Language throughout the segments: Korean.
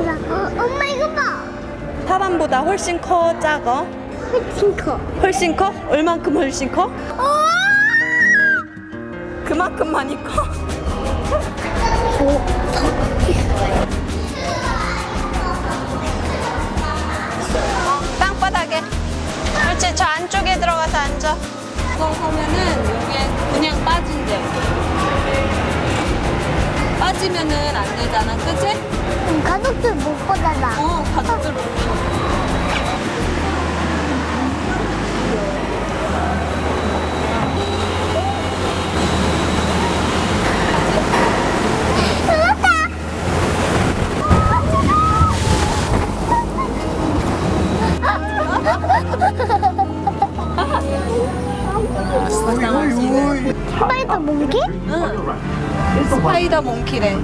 보자. 어, 엄마 이거 봐. 사람보다 훨씬 커, 작어? 훨씬 커. 훨씬 커? 얼만큼 훨씬 커? 그만큼 많이 커? 땅바닥에. 그렇지, 저 안쪽에 들어가서 앉아. 이거 하면은 빠지면은 안 되잖아, 그치? 응, 가족들 못 스파이더 몽키? 스파이더 몽키래.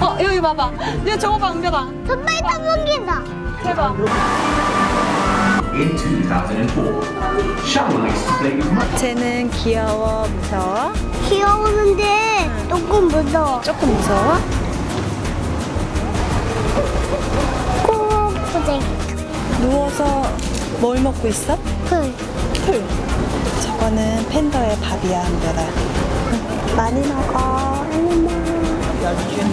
어, 여기 봐봐. 야, 저거 봐, 은별아. 스파이더 몽키다. 대박. In 2004, Shaolin displayed much 쟤는 귀여워, 무서워? 귀여우는데 조금 무서워. 조금 무서워? 꼬부쟁이. 누워서 뭘 먹고 있어? 풀. 이거는 팬더의 밥이야 한 벼락 많이 먹어 알림아 연준.